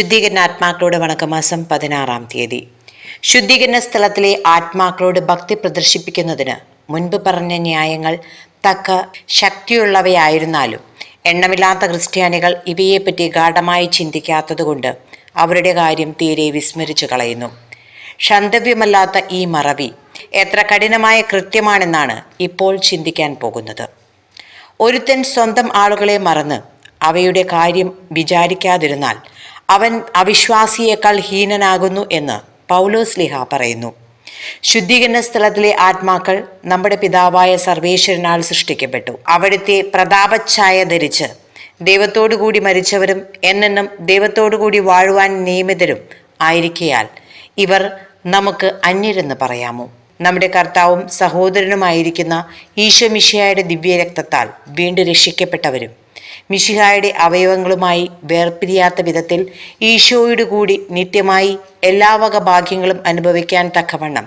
ശുദ്ധീകരണ ആത്മാക്കളുടെ വണക്കമാസം പതിനാറാം തീയതി. ശുദ്ധീകരണ സ്ഥലത്തിലെ ആത്മാക്കളോട് ഭക്തി പ്രദർശിപ്പിക്കുന്നതിന് മുൻപ് പറഞ്ഞ ന്യായങ്ങൾ തക്ക ശക്തിയുള്ളവയായിരുന്നാലും എണ്ണമില്ലാത്ത ക്രിസ്ത്യാനികൾ ഇവയെപ്പറ്റി ഗാഠമായി ചിന്തിക്കാത്തതുകൊണ്ട് അവരുടെ കാര്യം തീരെ വിസ്മരിച്ചു കളയുന്നു. ക്ഷന്തവ്യമല്ലാത്ത ഈ മറവി എത്ര കഠിനമായ കൃത്യമാണെന്നാണ് ഇപ്പോൾ ചിന്തിക്കാൻ പോകുന്നത്. ഒരുത്തൻ സ്വന്തം ആളുകളെ മറന്ന് അവയുടെ കാര്യം വിചാരിക്കാതിരുന്നാൽ അവൻ അവിശ്വാസിയേക്കാൾ ഹീനനാകുന്നു എന്ന് പൗലോസ് ലിഹ പറയുന്നു. ശുദ്ധീകരണ സ്ഥലത്തിലെ ആത്മാക്കൾ നമ്മുടെ പിതാവായ സർവേശ്വരനാൽ സൃഷ്ടിക്കപ്പെട്ടു. അവിടുത്തെ പ്രതാപഛായ ധരിച്ച് ദൈവത്തോടു കൂടി മരിച്ചവരും എന്നെന്നും ദൈവത്തോടു കൂടി വാഴുവാൻ നിയമിതരും ആയിരിക്കയാൽ ഇവർ നമുക്ക് അന്യരെന്ന് പറയാമോ? നമ്മുടെ കർത്താവും സഹോദരനുമായിരിക്കുന്ന ഈശോമിഷയായുടെ ദിവ്യരക്തത്താൽ വീണ്ടും രക്ഷിക്കപ്പെട്ടവരും മിഷിഹായുടെ അവയവങ്ങളുമായി വേർപിരിയാത്ത വിധത്തിൽ ഈശോയുടെ കൂടി നിത്യമായി എല്ലാ വക ഭാഗ്യങ്ങളും അനുഭവിക്കാൻ തക്കവണ്ണം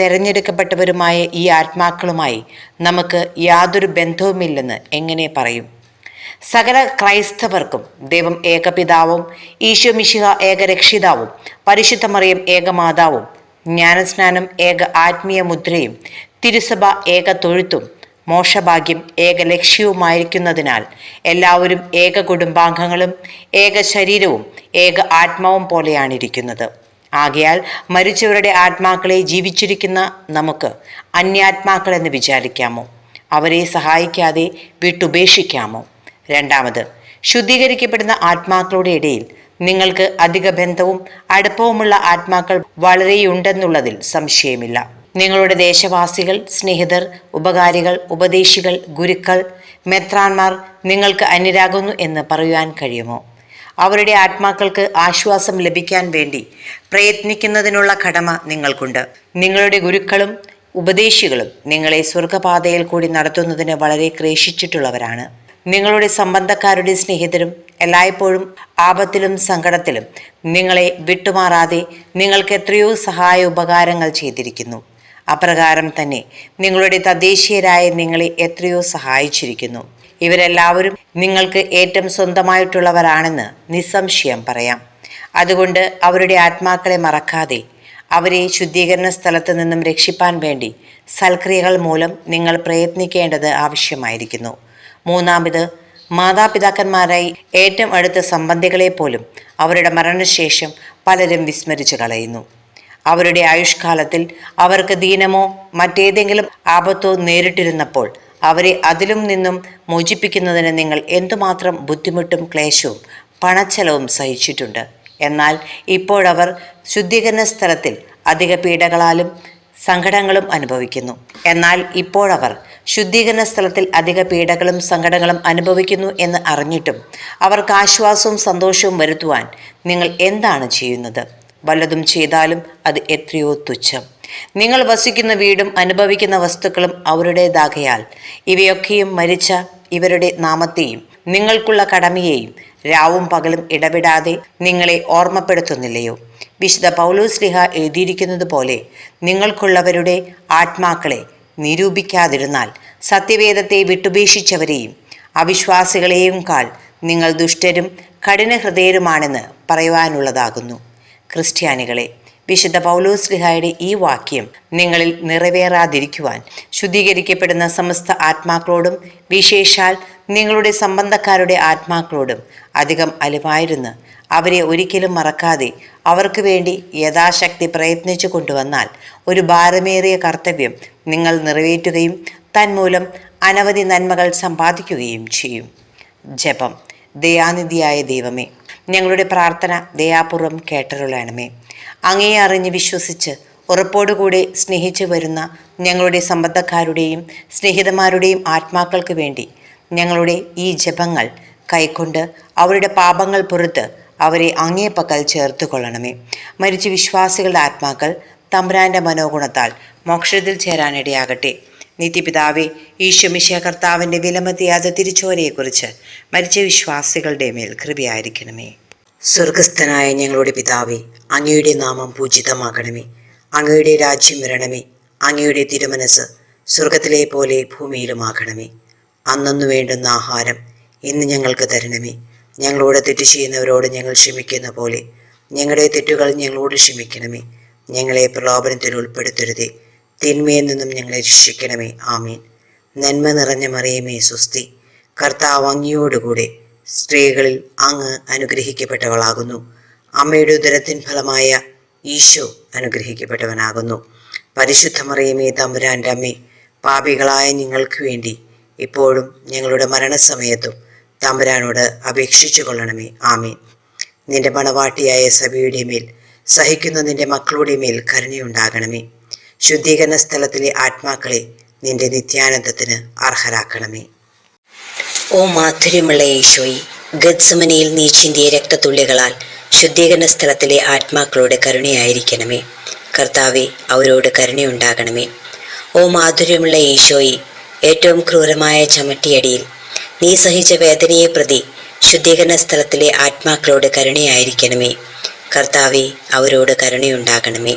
തെരഞ്ഞെടുക്കപ്പെട്ടവരുമായ ഈ ആത്മാക്കളുമായി നമുക്ക് യാതൊരു ബന്ധവുമില്ലെന്ന് എങ്ങനെ പറയും? സകല ക്രൈസ്തവർക്കും ദൈവം ഏകപിതാവും ഈശോ മിശിഹ ഏകരക്ഷിതാവും പരിശുദ്ധമറിയം ഏകമാതാവും ജ്ഞാനസ്നാനം ഏക ആത്മീയ മുദ്രയും തിരുസഭ ഏക തൊഴുത്തും മോക്ഷഭാഗ്യം ഏക ലക്ഷ്യവുമായിരിക്കുന്നതിനാൽ എല്ലാവരും ഏക കുടുംബാംഗങ്ങളും ഏക ശരീരവും ഏക ആത്മാവും പോലെയാണിരിക്കുന്നത്. ആകയാൽ മരിച്ചവരുടെ ആത്മാക്കളെ ജീവിച്ചിരിക്കുന്ന നമുക്ക് അന്യാത്മാക്കളെന്ന് വിചാരിക്കാമോ? അവരെ സഹായിക്കാതെ വിട്ടുപേക്ഷിക്കാമോ? രണ്ടാമത് ശുദ്ധീകരിക്കപ്പെടുന്ന ആത്മാക്കളുടെ ഇടയിൽ നിങ്ങൾക്ക് അധിക ബന്ധവും അടുപ്പവുമുള്ള ആത്മാക്കൾ വളരെയുണ്ടെന്നുള്ളതിൽ സംശയമില്ല. നിങ്ങളുടെ ദേശവാസികൾ സ്നേഹിതർ ഉപകാരികൾ ഉപദേശികൾ ഗുരുക്കൾ മെത്രാന്മാർ നിങ്ങൾക്ക് അന്യരാകുന്നു എന്ന് പറയുവാൻ കഴിയുമോ? അവരുടെ ആത്മാക്കൾക്ക് ആശ്വാസം ലഭിക്കാൻ വേണ്ടി പ്രയത്നിക്കുന്നതിനുള്ള കടമ നിങ്ങൾക്കുണ്ട്. നിങ്ങളുടെ ഗുരുക്കളും ഉപദേശികളും നിങ്ങളെ സ്വർഗപാതയിൽ കൂടി നടത്തുന്നതിന് വളരെ ക്രേശിച്ചിട്ടുള്ളവരാണ് നിങ്ങളുടെ സംബന്ധക്കാരുടെ സ്നേഹിതരും എല്ലായ്പ്പോഴും ആപത്തിലും സങ്കടത്തിലും നിങ്ങളെ വിട്ടുമാറാതെ നിങ്ങൾക്ക് എത്രയോ സഹായ ഉപകാരങ്ങൾ ചെയ്തിരിക്കുന്നു. അപ്രകാരം തന്നെ നിങ്ങളുടെ തദ്ദേശീയരായ നിങ്ങളെ എത്രയോ സഹായിച്ചിരിക്കുന്നു. ഇവരെല്ലാവരും നിങ്ങൾക്ക് ഏറ്റവും സ്വന്തമായിട്ടുള്ളവരാണെന്ന് നിസ്സംശയം പറയാം. അതുകൊണ്ട് അവരുടെ ആത്മാക്കളെ മറക്കാതെ അവരെ ശുദ്ധീകരണ സ്ഥലത്ത് നിന്നും രക്ഷിപ്പാൻ വേണ്ടി സൽക്രിയകൾ മൂലം നിങ്ങൾ പ്രയത്നിക്കേണ്ടത് ആവശ്യമായിരിക്കുന്നു. മൂന്നാമത് മാതാപിതാക്കന്മാരായി ഏറ്റവും അടുത്ത സംബന്ധികളെ പോലും അവരുടെ മരണശേഷം പലരും വിസ്മരിച്ചു കളയുന്നു. അവരുടെ ആയുഷ്കാലത്തിൽ അവർക്ക് ദീനമോ മറ്റേതെങ്കിലും ആപത്തോ നേരിട്ടിരുന്നപ്പോൾ അവരെ അതിലും നിന്നും മോചിപ്പിക്കുന്നതിന് നിങ്ങൾ എന്തുമാത്രം ബുദ്ധിമുട്ടും ക്ലേശവും പണച്ചെലവും സഹിച്ചിട്ടുണ്ട്. എന്നാൽ ഇപ്പോഴവർ ശുദ്ധീകരണ സ്ഥലത്തിൽ അധിക പീഡകളാലും സങ്കടങ്ങളും അനുഭവിക്കുന്നു. എന്നാൽ ഇപ്പോഴവർ ശുദ്ധീകരണ സ്ഥലത്തിൽ അധിക പീഡകളും സങ്കടങ്ങളും അനുഭവിക്കുന്നു എന്ന് അറിഞ്ഞിട്ടും അവർക്ക് ആശ്വാസവും സന്തോഷവും വരുത്തുവാൻ നിങ്ങൾ എന്താണ് ചെയ്യുന്നത്? വല്ലതും ചെയ്താലും അത് എത്രയോ തുച്ഛം. നിങ്ങൾ വസിക്കുന്ന വീടും അനുഭവിക്കുന്ന വസ്തുക്കളും അവരുടേതാകയാൽ ഇവയൊക്കെയും മരിച്ച ഇവരുടെ നാമത്തെയും നിങ്ങൾക്കുള്ള കടമയെയും രാവും പകലും ഇടപെടാതെ നിങ്ങളെ ഓർമ്മപ്പെടുത്തുന്നില്ലയോ? വിശുദ്ധ പൗലോസ് ലിഹ എഴുതിയിരിക്കുന്നത് പോലെ നിങ്ങൾക്കുള്ളവരുടെ ആത്മാക്കളെ നിരൂപിക്കാതിരുന്നാൽ സത്യവേദത്തെ വിട്ടുപേക്ഷിച്ചവരെയും അവിശ്വാസികളെയും കാൾ നിങ്ങൾ ദുഷ്ടരും കഠിന ഹൃദയരുമാണെന്ന് പറയുവാനുള്ളതാകുന്നു. ക്രിസ്ത്യാനികളെ. വിശുദ്ധ പൗലോസ് ലിഹായുടെ ഈ വാക്യം നിങ്ങളിൽ നിറവേറാതിരിക്കുവാൻ ശുദ്ധീകരിക്കപ്പെടുന്ന സമസ്ത ആത്മാക്കളോടും വിശേഷാൽ നിങ്ങളുടെ സംബന്ധക്കാരുടെ ആത്മാക്കളോടും അധികം അലിവായിരുന്ന് അവരെ ഒരിക്കലും മറക്കാതെ അവർക്ക് വേണ്ടി യഥാശക്തി പ്രയത്നിച്ചു കൊണ്ടുവന്നാൽ ഒരു ഭാരമേറിയ കർത്തവ്യം നിങ്ങൾ നിറവേറ്റുകയും തന്മൂലം അനവധി നന്മകൾ സമ്പാദിക്കുകയും ചെയ്യും. ജപം. ദയാനിധിയായ ദൈവമേ ഞങ്ങളുടെ പ്രാർത്ഥന ദയാപൂർവം കേട്ടരുളണമേ. അങ്ങേ അറിഞ്ഞ് വിശ്വസിച്ച് ഉറപ്പോടുകൂടെ സ്നേഹിച്ചു വരുന്ന ഞങ്ങളുടെ സംബന്ധക്കാരുടെയും സ്നേഹിതന്മാരുടെയും ആത്മാക്കൾക്ക് വേണ്ടി ഞങ്ങളുടെ ഈ ജപങ്ങൾ കൈക്കൊണ്ട് അവരുടെ പാപങ്ങൾ പുറത്ത് അവരെ അങ്ങേ പക്കൽ ചേർത്ത് കൊള്ളണമേ മരിച്ച വിശ്വാസികളുടെ ആത്മാക്കൾ തമ്പുരാന്റെ മനോഗുണത്താൽ മോക്ഷത്തിൽ ചേരാനിടയാകട്ടെ. നിത്യപിതാവെ ഈശ്വമിശ കർത്താവിന്റെ വിലമതിയാത തിരിച്ചോരയെക്കുറിച്ച് മരിച്ച വിശ്വാസികളുടെ മേൽ കൃപയായിരിക്കണമേ. സ്വർഗസ്ഥനായ ഞങ്ങളുടെ പിതാവെ അങ്ങയുടെ നാമം പൂജിതമാകണമേ. അങ്ങയുടെ രാജ്യം വരണമേ. അങ്ങയുടെ തിരുമനസ് സ്വർഗത്തിലെ പോലെ ഭൂമിയിലുമാകണമേ. അന്നു വേണ്ടുന്ന ആഹാരം ഇന്ന് ഞങ്ങൾക്ക് തരണമേ. ഞങ്ങളോട് തെറ്റ് ചെയ്യുന്നവരോട് ഞങ്ങൾ ക്ഷമിക്കുന്ന പോലെ ഞങ്ങളുടെ തെറ്റുകൾ ഞങ്ങളോട് ക്ഷമിക്കണമേ. ഞങ്ങളെ പ്രലോഭനത്തിൽ ഉൾപ്പെടുത്തരുതേ. തിന്മയിൽ നിന്നും ഞങ്ങളെ രക്ഷിക്കണമേ. ആമീൻ. നന്മ നിറഞ്ഞ മറിയമേ സുസ്തി. കർത്താവ് അങ്ങയോടുകൂടെ സ്ത്രീകളിൽ അങ്ങ് അനുഗ്രഹിക്കപ്പെട്ടവളാകുന്നു. അമ്മയുടെ ഉദരത്തിൻ ഫലമായ ഈശോ അനുഗ്രഹിക്കപ്പെട്ടവനാകുന്നു. പരിശുദ്ധ മറിയമേ തമ്പുരാന്റെ അമ്മേ പാപികളായ നിങ്ങൾക്ക് വേണ്ടി ഇപ്പോഴും ഞങ്ങളുടെ മരണസമയത്തും തമ്പുരാനോട് അപേക്ഷിച്ചു കൊള്ളണമേ. ആമീൻ. നിന്റെ മണവാട്ടിയായ സഭയുടെ മേൽ സഹിക്കുന്ന നിന്റെ മക്കളുടെ മേൽ കരുണയുണ്ടാകണമേ. ശുദ്ധീകരണ സ്ഥലത്തിലെ ആത്മാക്കളെ നിന്റെ നിത്യാനന്ദത്തിന് അർഹരാക്കണമേ. ഓ മാധുര്യമുള്ള ഈശോയി ഗദ്സമനയിൽ നീ ചിന്തിയ രക്തത്തുള്ളികളാൽ ശുദ്ധീകരണ സ്ഥലത്തിലെ ആത്മാക്കളുടെ കരുണയായിരിക്കണമേ. കർത്താവെ അവരോട് കരുണയുണ്ടാകണമേ. ഓ മാധുര്യമുള്ള ഈശോയി ഏറ്റവും ക്രൂരമായ ചമട്ടിയടിയിൽ നീ സഹിച്ച വേദനയെ പ്രതി ശുദ്ധീകരണ സ്ഥലത്തിലെ ആത്മാക്കളോട് കരുണയായിരിക്കണമേ. കർത്താവെ അവരോട് കരുണയുണ്ടാകണമേ.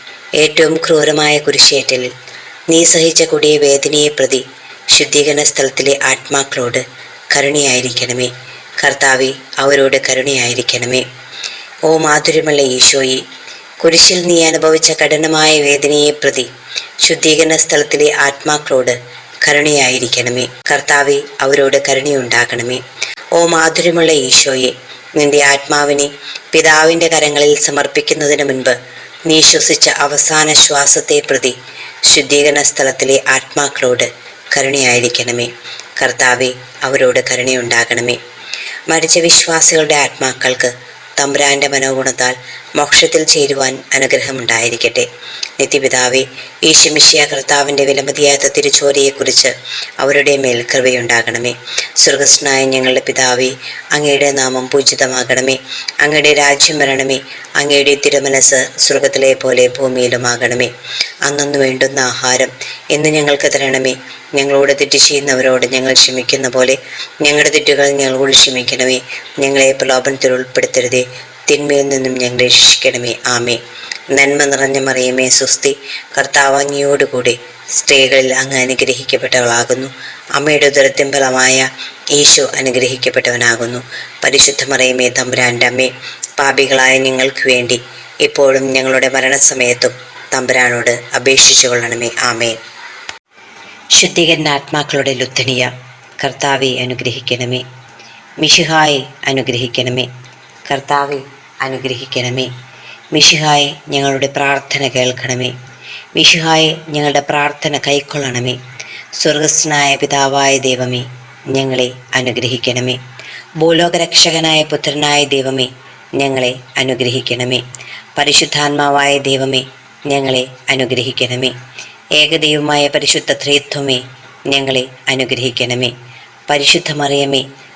ഏറ്റവും ക്രൂരമായ കുരിശേറ്റലിൽ. നീ സഹിച്ച കൊടിയ വേദനയെ പ്രതി ശുദ്ധീകരണ സ്ഥലത്തിലെ ആത്മാക്കളോട് കരുണയായിരിക്കണമേ. കർത്താവെ അവരോട് കരുണയായിരിക്കണമേ. ഓ മാധുര്യമുള്ള ഈശോയെ കുരിശിൽ നീ അനുഭവിച്ച കഠിനമായ വേദനയെ പ്രതി ശുദ്ധീകരണ സ്ഥലത്തിലെ ആത്മാക്കളോട് കരുണയായിരിക്കണമേ. കർത്താവെ അവരോട് കരുണയുണ്ടാകണമേ. ഓ മാധുര്യമുള്ള ഈശോയെ നിന്റെ ആത്മാവിനെ പിതാവിന്റെ കരങ്ങളിൽ സമർപ്പിക്കുന്നതിന് മുൻപ് നീ ശ്വസിച്ച അവസാന ശ്വാസത്തെ പ്രതി ശുദ്ധീകരണ സ്ഥലത്തിലെ ആത്മാക്കളോട് കരുണയായിരിക്കണമേ. കർത്താവെ അവരോട് കരുണയുണ്ടാകണമേ. മരിച്ച വിശ്വാസികളുടെ ആത്മാക്കൾക്ക് തമ്പുരാന്റെ മനോഗുണത്താൽ മോക്ഷത്തിൽ ചേരുവാൻ അനുഗ്രഹമുണ്ടായിരിക്കട്ടെ. നിത്യപിതാവെ ഈശമിഷ്യ കർത്താവിന്റെ വിലമതിയാത്ത തിരുച്ചോരയെക്കുറിച്ച് അവരുടെ മേൽ കൃപയുണ്ടാകണമേ. സ്വർഗസ്നായ ഞങ്ങളുടെ പിതാവെ അങ്ങയുടെ നാമം പൂജിതമാകണമേ. അങ്ങയുടെ രാജ്യം വരണമേ. അങ്ങയുടെ തിരുമനസ് സ്വർഗത്തിലെ പോലെ ഭൂമിയിലുമാകണമേ. അന്നു വേണ്ടുന്ന ആഹാരം എന്ന് ഞങ്ങൾക്ക് തരണമേ. ഞങ്ങളോട് തെറ്റ് ചെയ്യുന്നവരോട് ഞങ്ങൾ ക്ഷമിക്കുന്ന പോലെ ഞങ്ങളുടെ തെറ്റുകൾ ഞങ്ങളോട് ക്ഷമിക്കണമേ. ഞങ്ങളെ പ്രലോഭനത്തിൽ ഉൾപ്പെടുത്തരുതേ. തിന്മയിൽ നിന്നും ഞങ്ങളെ രക്ഷിക്കണമേ. ആമേ നന്മ നിറഞ്ഞ മറിയമേ സുസ്തി കർത്താവാങ്ങിയോടുകൂടി സ്ത്രീകളിൽ അങ്ങ് അനുഗ്രഹിക്കപ്പെട്ടവളാകുന്നു. അമ്മയുടെ ഉദരത്തിൻ ഫലമായ ഈശോ അനുഗ്രഹിക്കപ്പെട്ടവനാകുന്നു. പരിശുദ്ധ മറിയമേ തമ്പുരാന്റെ പാപികളായ ഞങ്ങൾക്ക് വേണ്ടി ഇപ്പോഴും ഞങ്ങളുടെ മരണസമയത്തും തമ്പുരാനോട് അപേക്ഷിച്ചു കൊള്ളണമേ. ആമേ ശുദ്ധീകരണ ആത്മാക്കളുടെ ലുത്തനിയ കർത്താവെ അനുഗ്രഹിക്കണമേ. മിഷിഹായെ അനുഗ്രഹിക്കണമേ. കർത്താവെ അനുഗ്രഹിക്കണമേ. മിഷിഹായെ ഞങ്ങളുടെ പ്രാർത്ഥന കേൾക്കണമേ. മിഷിഹായെ ഞങ്ങളുടെ പ്രാർത്ഥന കൈക്കൊള്ളണമേ. സ്വർഗസ്നായ പിതാവായ ദൈവമേ ഞങ്ങളെ അനുഗ്രഹിക്കണമേ. ഭൂലോകരക്ഷകനായ പുത്രനായ ദൈവമേ ഞങ്ങളെ അനുഗ്രഹിക്കണമേ. പരിശുദ്ധാത്മാവായ ദൈവമേ ഞങ്ങളെ അനുഗ്രഹിക്കണമേ. ഏകദൈവമായ പരിശുദ്ധ ത്രിത്വമേ ഞങ്ങളെ അനുഗ്രഹിക്കണമേ. പരിശുദ്ധ മറിയമേ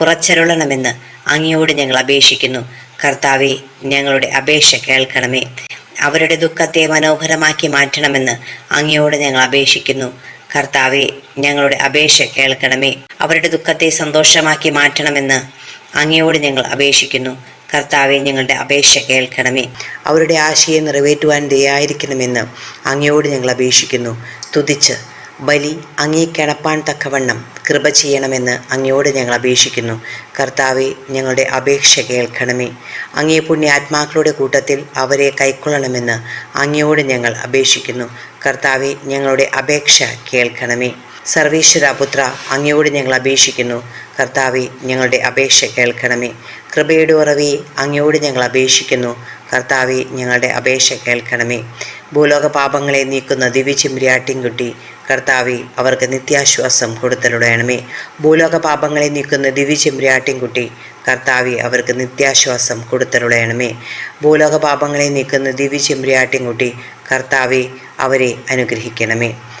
കുറച്ചരുളണമെന്ന് അങ്ങയോട് ഞങ്ങൾ അപേക്ഷിക്കുന്നു. കർത്താവെ ഞങ്ങളുടെ അപേക്ഷ കേൾക്കണമേ. അവരുടെ ദുഃഖത്തെ മനോഹരമാക്കി മാറ്റണമെന്ന് അങ്ങയോട് ഞങ്ങൾ അപേക്ഷിക്കുന്നു. കർത്താവെ ഞങ്ങളുടെ അപേക്ഷ കേൾക്കണമേ. അവരുടെ ദുഃഖത്തെ സന്തോഷമാക്കി മാറ്റണമെന്ന് അങ്ങയോട് ഞങ്ങൾ അപേക്ഷിക്കുന്നു. കർത്താവെ ഞങ്ങളുടെ അപേക്ഷ കേൾക്കണമേ. അവരുടെ ആശയെ നിറവേറ്റുവാൻ ദയായിരിക്കണമെന്ന് അങ്ങയോട് ഞങ്ങൾ അപേക്ഷിക്കുന്നു. തുതിച്ച് ബലി അങ്ങേ തക്കവണ്ണം കൃപ ചെയ്യണമെന്ന് അങ്ങയോട് ഞങ്ങൾ അപേക്ഷിക്കുന്നു. കർത്താവെ ഞങ്ങളുടെ അപേക്ഷ കേൾക്കണമേ. അങ്ങേ പുണ്യാത്മാക്കളുടെ കൂട്ടത്തിൽ അവരെ കൈക്കൊള്ളണമെന്ന് അങ്ങയോട് ഞങ്ങൾ അപേക്ഷിക്കുന്നു. കർത്താവെ ഞങ്ങളുടെ അപേക്ഷ കേൾക്കണമേ. സർവേശ്വര പുത്ര അങ്ങയോട് ഞങ്ങൾ അപേക്ഷിക്കുന്നു. കർത്താവെ ഞങ്ങളുടെ അപേക്ഷ കേൾക്കണമേ. കൃപയുടെ ഉറവി അങ്ങയോട് ഞങ്ങൾ അപേക്ഷിക്കുന്നു. കർത്താവെ ഞങ്ങളുടെ അപേക്ഷ കേൾക്കണമേ. ഭൂലോക പാപങ്ങളെ നീക്കുന്ന ദിവ്യചിമ്പ്രിയാട്ടിൻകുട്ടി കർത്താവെ അവർക്ക് നിത്യാശ്വാസം കൊടുത്തലുടയണമേ ഭൂലോക പാപങ്ങളെ നീക്കുന്ന ദിവ്യചിമ്പ്രിയാട്ടിൻകുട്ടി കർത്താവെ അവർക്ക് നിത്യാശ്വാസം കൊടുത്തലുടയണമേ ഭൂലോക പാപങ്ങളെ നീക്കുന്ന ദിവ്യചിമ്പ്രിയാട്ടിൻകുട്ടി കർത്താവെ അവരെ അനുഗ്രഹിക്കണമേ.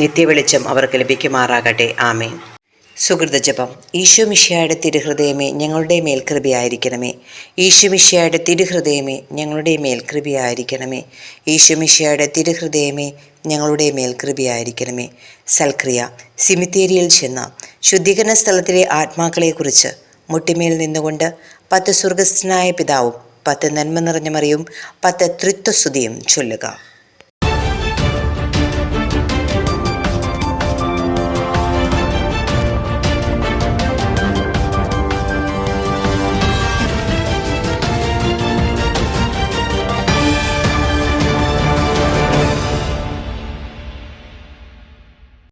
നിത്യവെളിച്ചം അവർക്ക് ലഭിക്കുമാറാകട്ടെ. ആമേൻ. സുഹൃത ജപം. ഈശോ മിശിയായുടെ തിരുഹൃദയമേ ഞങ്ങളുടെ മേൽ കൃപയായിരിക്കണമേ. ഈശോ മിശിയായുടെ തിരുഹൃദയമേ ഞങ്ങളുടെ മേൽ കൃപയായിരിക്കണമേ. ഈശോ മിശിയായുടെ തിരുഹൃദയമേ ഞങ്ങളുടെ മേൽ കൃപയായിരിക്കണമേ. സൽക്രിയ. സിമിത്തേരിയിൽ ചെന്ന ശുദ്ധീകരണ സ്ഥലത്തിലെ ആത്മാക്കളെക്കുറിച്ച് മുട്ടിമേൽ നിന്നുകൊണ്ട് പത്ത് സ്വർഗസ്ഥനായ പിതാവും പത്ത് നന്മ നിറഞ്ഞ മറിയും പത്ത് തൃത്വസ്തുതിയും ചൊല്ലുക.